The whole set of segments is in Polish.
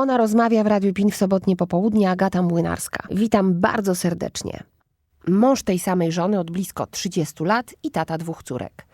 Ona rozmawia w Radiu PIN w sobotnie popołudnie Agata Młynarska. Witam bardzo serdecznie. Mąż tej samej żony od blisko 30 lat i tata dwóch córek.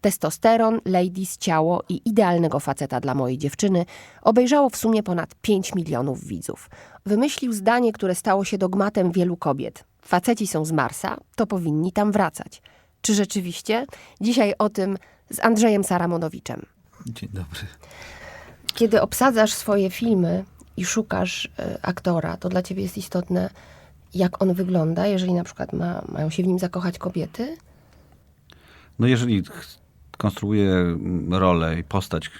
Testosteron, ladies, ciało i idealnego faceta dla mojej dziewczyny obejrzało w sumie ponad 5 milionów widzów. Wymyślił zdanie, które stało się dogmatem wielu kobiet. Faceci są z Marsa, to powinni tam wracać. Czy rzeczywiście? Dzisiaj o tym z Andrzejem Saramonowiczem. Dzień dobry. Kiedy obsadzasz swoje filmy i szukasz e, aktora, to dla ciebie jest istotne, jak on wygląda, jeżeli na przykład ma, mają się w nim zakochać kobiety? No jeżeli konstruuję mm, rolę i postać,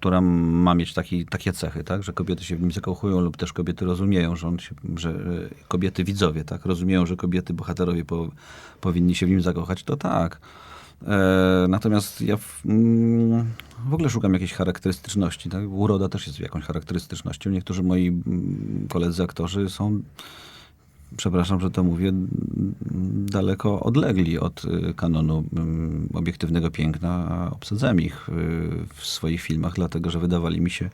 która ma mieć taki, takie cechy, tak, że kobiety się w nim zakochują lub też kobiety rozumieją, że, on się, że e, kobiety widzowie, tak, rozumieją, że kobiety, bohaterowie po, powinni się w nim zakochać, to tak. E, natomiast ja w, mm, w ogóle szukam jakiejś charakterystyczności. Tak? Uroda też jest jakąś charakterystycznością. Niektórzy moi mm, koledzy aktorzy są przepraszam, że to mówię, daleko odlegli od y, kanonu mm, obiektywnego piękna, a obsadzałem ich y, w swoich filmach, dlatego że wydawali mi się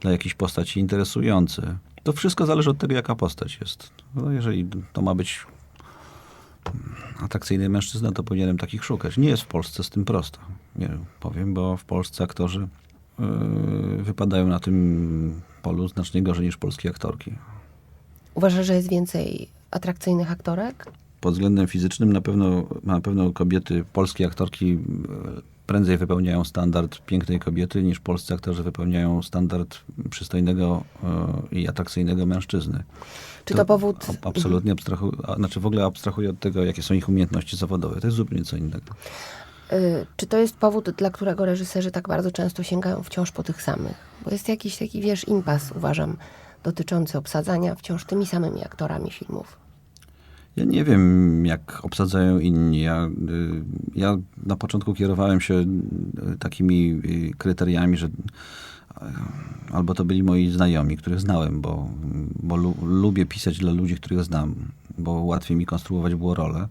dla jakichś postaci interesujący. To wszystko zależy od tego, jaka postać jest. No, jeżeli to ma być atrakcyjny mężczyzna, to powinienem takich szukać. Nie jest w Polsce z tym prosto. Nie powiem, bo w Polsce aktorzy y, wypadają na tym polu znacznie gorzej niż polskie aktorki. Uważasz, że jest więcej atrakcyjnych aktorek? pod względem fizycznym na pewno, na pewno kobiety, polskie aktorki prędzej wypełniają standard pięknej kobiety niż polscy aktorzy wypełniają standard przystojnego e, i atrakcyjnego mężczyzny. Czy to, powód... ab- Absolutnie abstrahuję, znaczy w ogóle abstrahuję od tego, jakie są ich umiejętności zawodowe. To jest zupełnie co innego. Y, czy to jest powód, dla którego reżyserzy tak bardzo często sięgają wciąż po tych samych? Bo jest jakiś taki, wiesz, impas, uważam, dotyczący obsadzania wciąż tymi samymi aktorami filmów. Ja nie wiem, jak obsadzają inni. Ja, y, ja na początku kierowałem się y, takimi y, kryteriami, że albo to byli moi znajomi, których znałem, bo, bo lu, lubię pisać dla ludzi, których znam, bo łatwiej mi konstruować było rolę.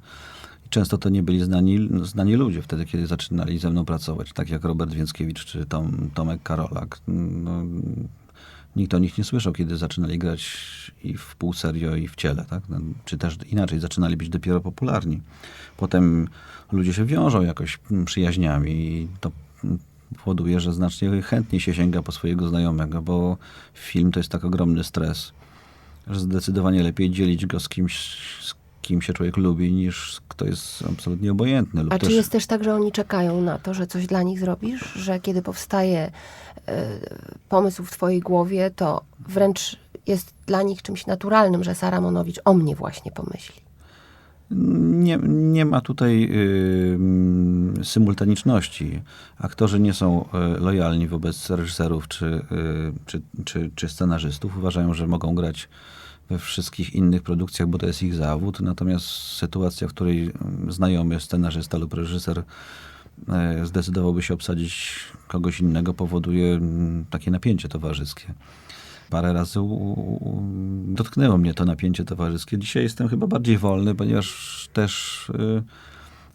I Często to nie byli znani, znani ludzie wtedy, kiedy zaczynali ze mną pracować, tak jak Robert Więckiewicz czy Tom, Tomek Karolak. No, nikt o nich nie słyszał, kiedy zaczynali grać i w pół serio, i w ciele, tak? No, Czy też inaczej, zaczynali być dopiero popularni. Potem ludzie się wiążą jakoś przyjaźniami i to powoduje, że znacznie chętniej się sięga po swojego znajomego, bo film to jest tak ogromny stres, że zdecydowanie lepiej dzielić go z kimś, z kim się człowiek lubi, niż kto jest absolutnie obojętny. Lub A też... czy jest też tak, że oni czekają na to, że coś dla nich zrobisz? Że kiedy powstaje e, pomysł w twojej głowie, to wręcz jest dla nich czymś naturalnym, że Saramonowicz o mnie właśnie pomyśli. Nie, nie ma tutaj y, mm, symultaniczności. Aktorzy nie są y, lojalni wobec reżyserów czy, y, czy, czy, czy scenarzystów. Uważają, że mogą grać we wszystkich innych produkcjach, bo to jest ich zawód. Natomiast sytuacja, w której mm, znajomy scenarzysta lub reżyser y, zdecydowałby się obsadzić kogoś innego, powoduje mm, takie napięcie towarzyskie parę razy dotknęło mnie to napięcie towarzyskie. Dzisiaj jestem chyba bardziej wolny, ponieważ też y,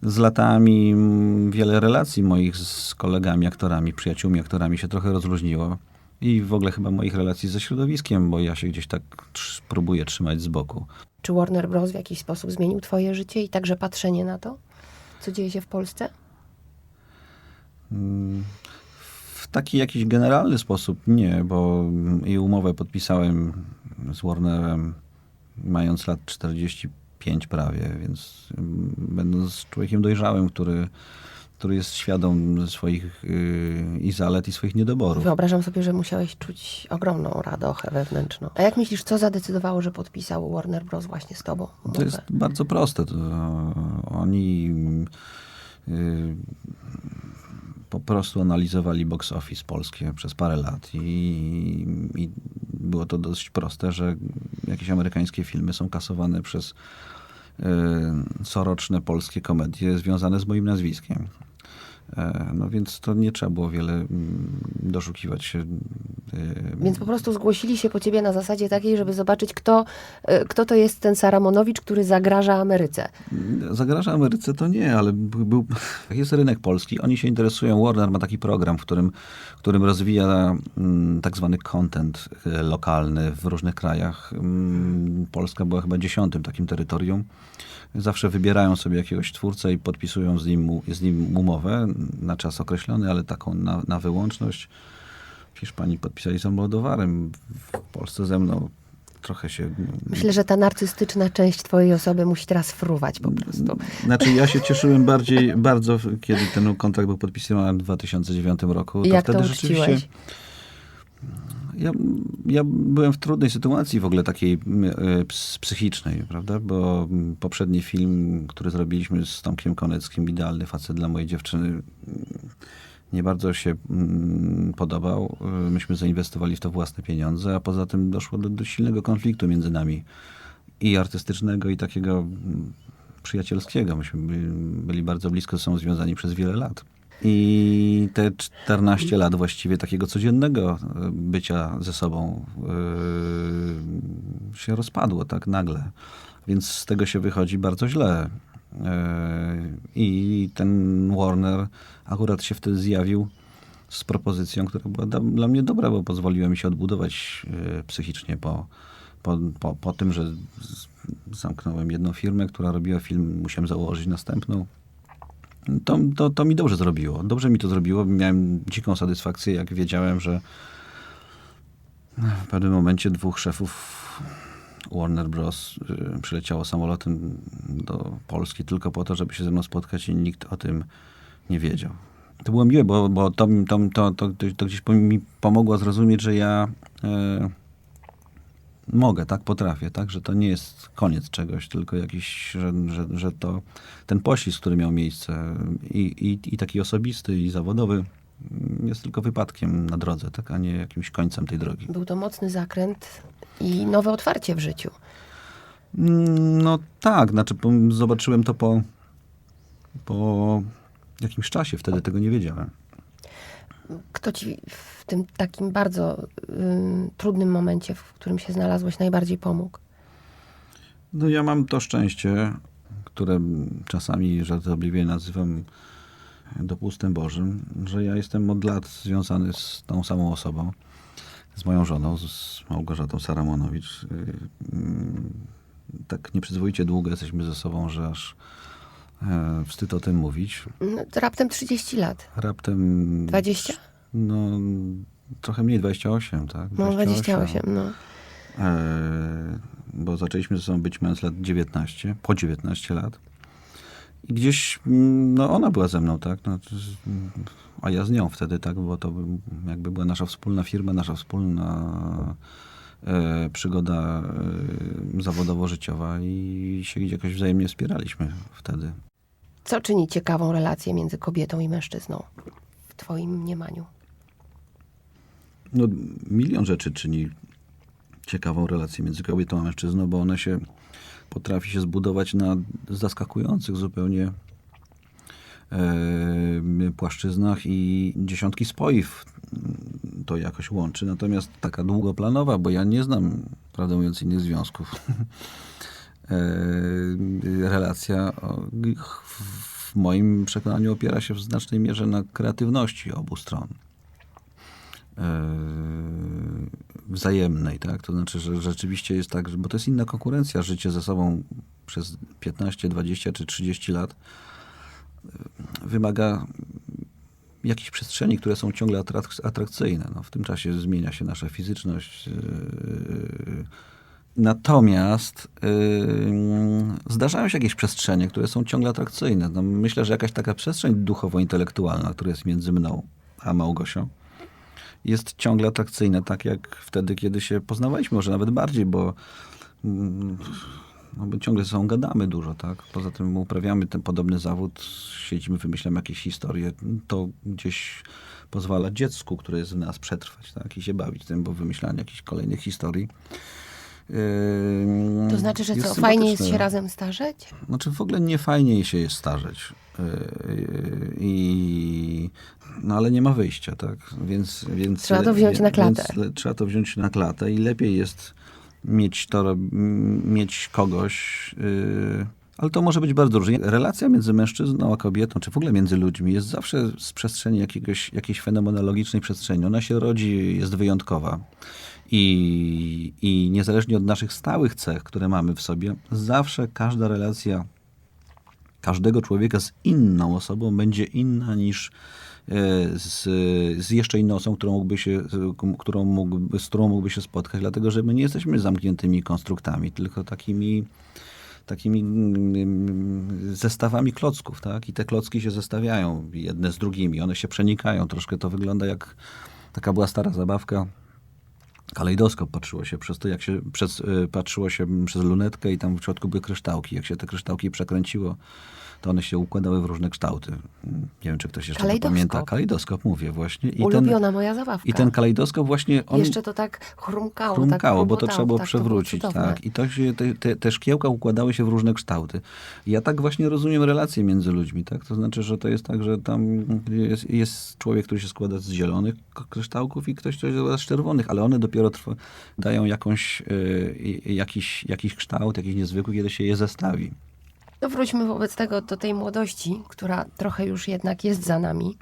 z latami mm, wiele relacji moich z kolegami, aktorami, przyjaciółmi, aktorami się trochę rozluźniło. I w ogóle chyba moich relacji ze środowiskiem, bo ja się gdzieś tak trz- próbuję trzymać z boku. Czy Warner Bros. w jakiś sposób zmienił twoje życie i także patrzenie na to, co dzieje się w Polsce? Mm, W taki jakiś generalny sposób nie, bo i umowę podpisałem z Warnerem mając lat 45 prawie, więc mm, będąc człowiekiem dojrzałym, który, który jest świadom swoich yy, i zalet, i swoich niedoborów. Wyobrażam sobie, że musiałeś czuć ogromną radochę wewnętrzną. A jak myślisz, co zadecydowało, że podpisał Warner Bros. właśnie z tobą To umowę? jest bardzo proste. To oni y, po prostu analizowali box office polskie przez parę lat i, i było to dość proste, że jakieś amerykańskie filmy są kasowane przez y, coroczne polskie komedie związane z moim nazwiskiem. E, No więc to nie trzeba było wiele mm, doszukiwać się. e, Więc po prostu zgłosili się po ciebie na zasadzie takiej, żeby zobaczyć, kto, e, kto to jest ten Saramonowicz, który zagraża Ameryce. Zagraża Ameryce to nie, ale był, jest rynek polski. Oni się interesują. Warner ma taki program, w którym, w którym rozwija mm, tak zwany content lokalny w różnych krajach. Mm, Polska była chyba dziesiątym takim terytorium. Zawsze wybierają sobie jakiegoś twórcę i podpisują z nim, z nim umowę na czas określony, ale taką na, na wyłączność. Hiszpanii podpisali z Moldowarem, w Polsce ze mną trochę się Myślę, że ta narcystyczna część twojej osoby musi teraz fruwać po prostu. Znaczy ja się cieszyłem bardziej, bardzo, kiedy ten kontrakt był podpisywany w 2009 roku. I jak to uczciłeś? Ja, ja byłem w trudnej sytuacji w ogóle takiej e, ps- psychicznej, prawda? Bo mm, poprzedni film, który zrobiliśmy z Tomkiem Koneckim, Idealny facet dla mojej dziewczyny, mm, nie bardzo się mm, podobał. E, Myśmy zainwestowali w to własne pieniądze, a poza tym doszło do, do silnego konfliktu między nami i artystycznego, i takiego mm, przyjacielskiego. Myśmy byli, bardzo blisko sobą związani przez wiele lat. I te 14 lat właściwie takiego codziennego e, bycia ze sobą e, się rozpadło tak nagle. Więc z tego się wychodzi bardzo źle. E, I ten Warner akurat się wtedy zjawił z propozycją, która była da- dla mnie dobra, bo pozwoliła mi się odbudować e, psychicznie po, po, po, po tym, że z- zamknąłem jedną firmę, która robiła film, musiałem założyć następną. To, to, to mi dobrze zrobiło. Dobrze mi to zrobiło. Miałem dziką satysfakcję, jak wiedziałem, że w pewnym momencie dwóch szefów Warner Bros. y, przyleciało samolotem do Polski tylko po to, żeby się ze mną spotkać i nikt o tym nie wiedział. To było miłe, bo, bo to, to, to, to, gdzieś mi pomogło zrozumieć, że ja e, mogę, tak, potrafię, tak, że to nie jest koniec czegoś, tylko jakiś, że, że, że to ten poślizg, który miał miejsce i, i, i taki osobisty, i zawodowy, jest tylko wypadkiem na drodze, tak, a nie jakimś końcem tej drogi. Był to mocny zakręt i nowe otwarcie w życiu. Mm, No tak, znaczy zobaczyłem to po, po jakimś czasie, wtedy tego nie wiedziałem. Kto ci tym takim bardzo ym, trudnym momencie, w którym się znalazłeś, najbardziej pomógł? No ja mam to szczęście, które czasami żartobliwie nazywam dopustem Bożym, że ja jestem od lat związany z tą samą osobą, z moją żoną, z Małgorzatą Saramonowicz. Y, Tak nieprzyzwoicie długo jesteśmy ze sobą, że aż e, wstyd o tym mówić. No, raptem 30 lat. Raptem... 20? No, trochę mniej, 28, tak? No, 28, no. E, bo zaczęliśmy ze sobą być mając lat 19, po 19 lat. I gdzieś, mm, no ona była ze mną, tak? No, a ja z nią wtedy, tak? Bo to by- jakby była nasza wspólna firma, nasza wspólna e, przygoda e, zawodowo-życiowa i się jakoś wzajemnie wspieraliśmy wtedy. Co czyni ciekawą relację między kobietą i mężczyzną w twoim mniemaniu? No, milion rzeczy czyni ciekawą relację między kobietą a mężczyzną, bo one się potrafi się zbudować na zaskakujących zupełnie e, płaszczyznach i dziesiątki spojów to jakoś łączy. Natomiast taka długoplanowa, bo ja nie znam, prawdę mówiąc, innych związków, e, relacja w moim przekonaniu opiera się w znacznej mierze na kreatywności obu stron wzajemnej, tak? To znaczy, że rzeczywiście jest tak, bo to jest inna konkurencja, życie ze sobą przez 15, 20 czy 30 lat e, wymaga jakichś przestrzeni, które są ciągle atrak- atrakcyjne. No, w tym czasie zmienia się nasza fizyczność. e, Natomiast yy, zdarzają się jakieś przestrzenie, które są ciągle atrakcyjne. No, myślę, że jakaś taka przestrzeń duchowo-intelektualna, która jest między mną a Małgosią, jest ciągle atrakcyjna, tak jak wtedy, kiedy się poznawaliśmy, może nawet bardziej, bo, mm, no, bo ciągle ze sobą gadamy dużo, tak? Poza tym uprawiamy ten podobny zawód, siedzimy, wymyślamy jakieś historie. To gdzieś pozwala dziecku, które jest w nas, przetrwać, tak? I się bawić tym, bo wymyślanie jakichś kolejnych historii Yy, To znaczy, że co, fajnie jest się razem starzeć? Znaczy w ogóle nie fajniej się jest starzeć. I, no ale nie ma wyjścia, tak? Więc, więc, Trzeba to wziąć na klatę. Trzeba to wziąć na klatę i lepiej jest mieć to, mieć kogoś, yy, ale to może być bardzo różnie. Relacja między mężczyzną a kobietą, czy w ogóle między ludźmi jest zawsze z przestrzeni jakiegoś, jakiejś fenomenologicznej przestrzeni. Ona się rodzi, jest wyjątkowa. I, I niezależnie od naszych stałych cech, które mamy w sobie, zawsze każda relacja każdego człowieka z inną osobą będzie inna niż e, z, z jeszcze inną osobą, którą mógłby się, którą mógłby, z którą mógłby się spotkać, dlatego że my nie jesteśmy zamkniętymi konstruktami, tylko takimi takimi mm, zestawami klocków, tak? I te klocki się zestawiają jedne z drugimi, one się przenikają. Troszkę to wygląda jak taka była stara zabawka. Kalejdoskop patrzyło się przez to, jak się przez, y, patrzyło się przez lunetkę i tam w środku były kryształki. Jak się te kryształki przekręciło, to one się układały w różne kształty. Nie wiem, czy ktoś jeszcze Kalejdoskop. pamięta. Kalejdoskop, mówię właśnie. I ten, Ulubiona moja zabawka. I ten kalejdoskop właśnie... On, Jeszcze to tak chrumkało. chrumkało, tak bo to trzeba było tak, przewrócić. tak. I to się, te, te, te szkiełka układały się w różne kształty. Ja tak właśnie rozumiem relacje między ludźmi. Tak? To znaczy, że to jest tak, że tam jest, jest człowiek, który się składa z zielonych kryształków i ktoś, który się składa z czerwonych, ale one dopiero trwa, dają jakąś, y, jakiś, jakiś kształt, jakiś niezwykły, kiedy się je zestawi. No wróćmy wobec tego do tej młodości, która trochę już jednak jest za nami.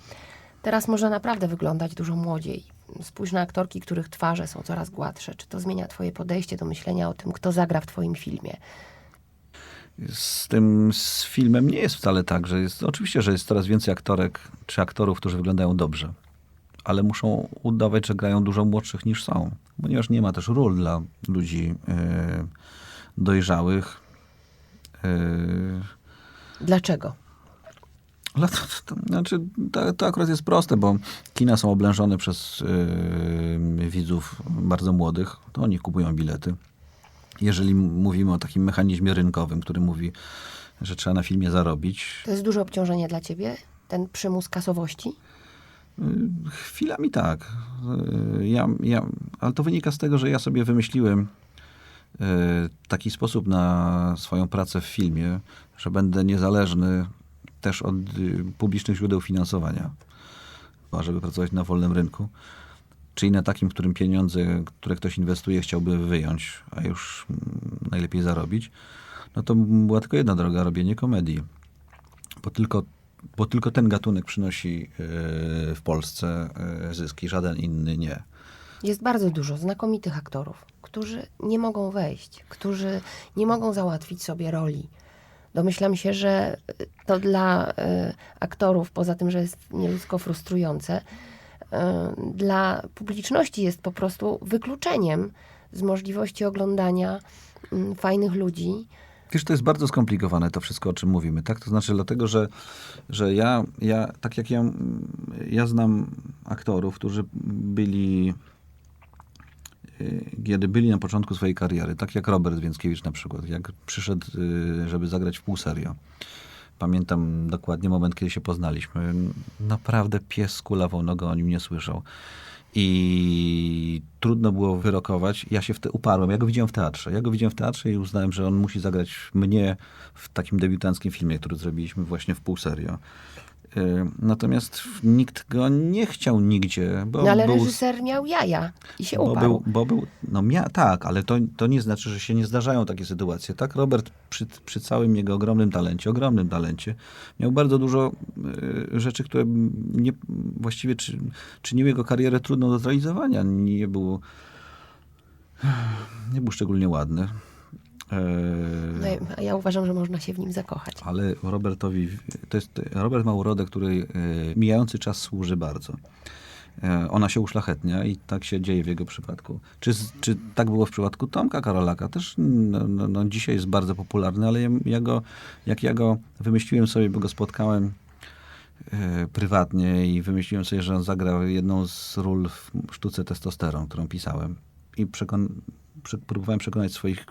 Teraz może naprawdę wyglądać dużo młodziej. Spójrz na aktorki, których twarze są coraz gładsze. Czy to zmienia twoje podejście do myślenia o tym, kto zagra w twoim filmie? z tym z filmem nie jest wcale tak, że jest, oczywiście, że jest coraz więcej aktorek czy aktorów, którzy wyglądają dobrze, ale muszą udawać, że grają dużo młodszych niż są, ponieważ nie ma też ról dla ludzi e, dojrzałych. E, Dlaczego? to, to, znaczy, to, to akurat jest proste, bo kina są oblężone przez e, widzów bardzo młodych, to oni kupują bilety. Jeżeli mówimy o takim mechanizmie rynkowym, który mówi, że trzeba na filmie zarobić, To jest duże obciążenie dla ciebie? Ten przymus kasowości? Chwilami tak. Y, Ja, ja, ale to wynika z tego, że ja sobie wymyśliłem y, taki sposób na swoją pracę w filmie, że będę niezależny też od y, publicznych źródeł finansowania, żeby pracować na wolnym rynku. Czyli na takim, w którym pieniądze, które ktoś inwestuje, chciałby wyjąć, a już mm, najlepiej zarobić, no to była tylko jedna droga, robienie komedii. Bo tylko, bo tylko ten gatunek przynosi e, w Polsce e, zyski, żaden inny nie. Jest bardzo dużo znakomitych aktorów, którzy nie mogą wejść, którzy nie mogą załatwić sobie roli. Domyślam się, że y, to dla aktorów, poza tym, że jest nieludzko frustrujące, dla publiczności jest po prostu wykluczeniem z możliwości oglądania mm, fajnych ludzi. Wiesz, to jest bardzo skomplikowane to wszystko, o czym mówimy, tak? To znaczy dlatego, że, że ja, ja, tak jak ja, ja znam aktorów, którzy byli, y, kiedy byli na początku swojej kariery, tak jak Robert Więckiewicz na przykład, jak przyszedł, y, żeby zagrać w pół serio. Pamiętam dokładnie moment, kiedy się poznaliśmy. Naprawdę pies skulawał nogą, o nim nie słyszał. I trudno było wyrokować. Ja się w te uparłem. Ja go widziałem w teatrze. Ja go widziałem w teatrze i uznałem, że on musi zagrać mnie w takim debiutanckim filmie, który zrobiliśmy właśnie w pół serio. Y, Natomiast nikt go nie chciał nigdzie, bo No ale był reżyser miał jaja i się bo uparł. był, bo był, no mia, tak, ale to, to nie znaczy, że się nie zdarzają takie sytuacje. Tak, Robert przy, przy całym jego ogromnym talencie, ogromnym talencie, miał bardzo dużo y, rzeczy, które nie, właściwie czy, czyniły jego karierę trudną do zrealizowania. Nie był, nie był szczególnie ładny. E, No, ja- ja uważam, że można się w nim zakochać. ale Robertowi, to jest, Robert ma urodę, której e, mijający czas służy bardzo. E, Ona się uszlachetnia i tak się dzieje w jego przypadku. Czy, czy tak było w przypadku Tomka Karolaka? Też no, no, no, dzisiaj jest bardzo popularny, ale ja, ja go, jak ja go wymyśliłem sobie, bo go spotkałem e, prywatnie i wymyśliłem sobie, że on zagra jedną z ról w sztuce Testosteron, którą pisałem. I przekon- prze- próbowałem przekonać swoich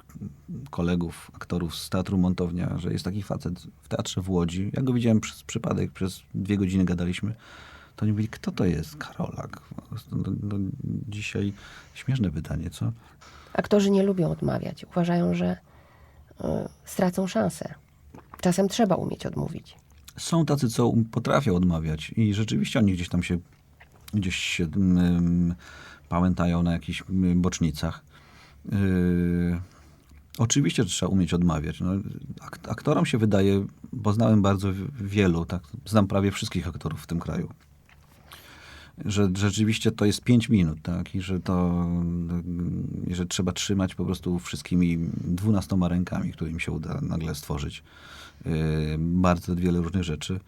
kolegów, aktorów z Teatru Montownia, że jest taki facet w teatrze w Łodzi. Ja go widziałem przez przypadek, przez dwie godziny gadaliśmy. To oni mówili, kto to jest? Karolak. No, no, dzisiaj śmieszne pytanie, co? Aktorzy nie lubią odmawiać. Uważają, że y, stracą szansę. Czasem trzeba umieć odmówić. Są tacy, co um- potrafią odmawiać i rzeczywiście oni gdzieś tam się, gdzieś się um, pałętają na jakichś mm, bocznicach. Yy, oczywiście że trzeba umieć odmawiać. No, ak- aktorom się wydaje, bo znałem bardzo wielu, tak, znam prawie wszystkich aktorów w tym kraju, że rzeczywiście to jest pięć minut, tak, i że to, i że trzeba trzymać po prostu wszystkimi dwunastoma rękami, które im się uda nagle stworzyć yy, bardzo wiele różnych rzeczy.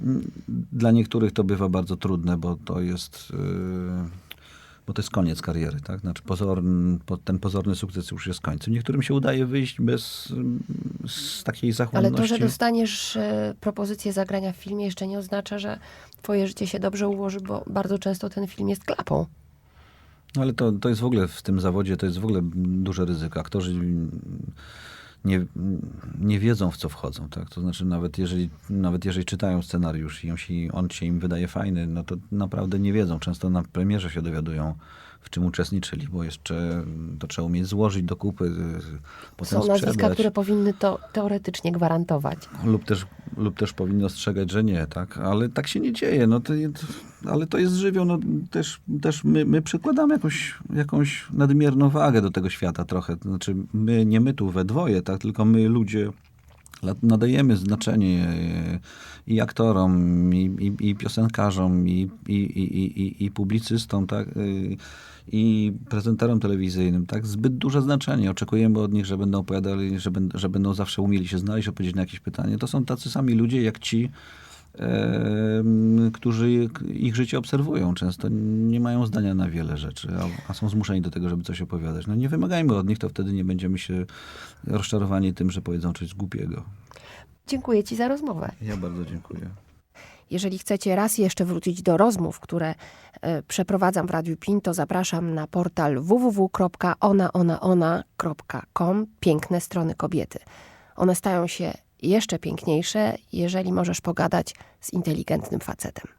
Mm, Dla niektórych to bywa bardzo trudne, bo to jest, yy, bo to jest koniec kariery, tak? Znaczy pozorny, po- ten pozorny sukces już jest końcem. Niektórym się udaje wyjść bez z takiej Ale zachłanności. to, że dostaniesz e, propozycję zagrania w filmie, jeszcze nie oznacza, że twoje życie się dobrze ułoży, bo bardzo często ten film jest klapą. No ale to, to jest w ogóle w tym zawodzie, to jest w ogóle duże ryzyko. Aktorzy nie, nie wiedzą, w co wchodzą. Tak? To znaczy, nawet jeżeli, nawet jeżeli czytają scenariusz i on się, im wydaje fajny, no to naprawdę nie wiedzą. Często na premierze się dowiadują, w czym uczestniczyli, bo jeszcze to trzeba umieć złożyć do kupy, potem Są nazwiska, sprzedać. które powinny to teoretycznie gwarantować. Lub też, lub też powinno ostrzegać, że nie, tak? Ale tak się nie dzieje. No to, ale to jest żywioł. No, też też my, my przykładamy jakąś, jakąś nadmierną wagę do tego świata trochę. To Znaczy my, nie my tu we dwoje, tak? Tylko my ludzie nadajemy znaczenie e, i aktorom, i, i, i piosenkarzom, i, i, i, i, i publicystom, tak? E, i prezenterom telewizyjnym, tak? Zbyt duże znaczenie. Oczekujemy od nich, że będą opowiadali, że, będą, że będą zawsze umieli się znaleźć, odpowiedzieć na jakieś pytanie. To są tacy sami ludzie jak ci, em, którzy ich życie obserwują. Często nie mają zdania na wiele rzeczy, a, a są zmuszeni do tego, żeby coś opowiadać. No nie wymagajmy od nich, to wtedy nie będziemy się rozczarowani tym, że powiedzą coś głupiego. Dziękuję Ci za rozmowę. Ja bardzo dziękuję. Jeżeli chcecie raz jeszcze wrócić do rozmów, które e, przeprowadzam w Radiu PIN, to zapraszam na portal www.onaonaona.com Piękne strony kobiety. One stają się jeszcze piękniejsze, jeżeli możesz pogadać z inteligentnym facetem.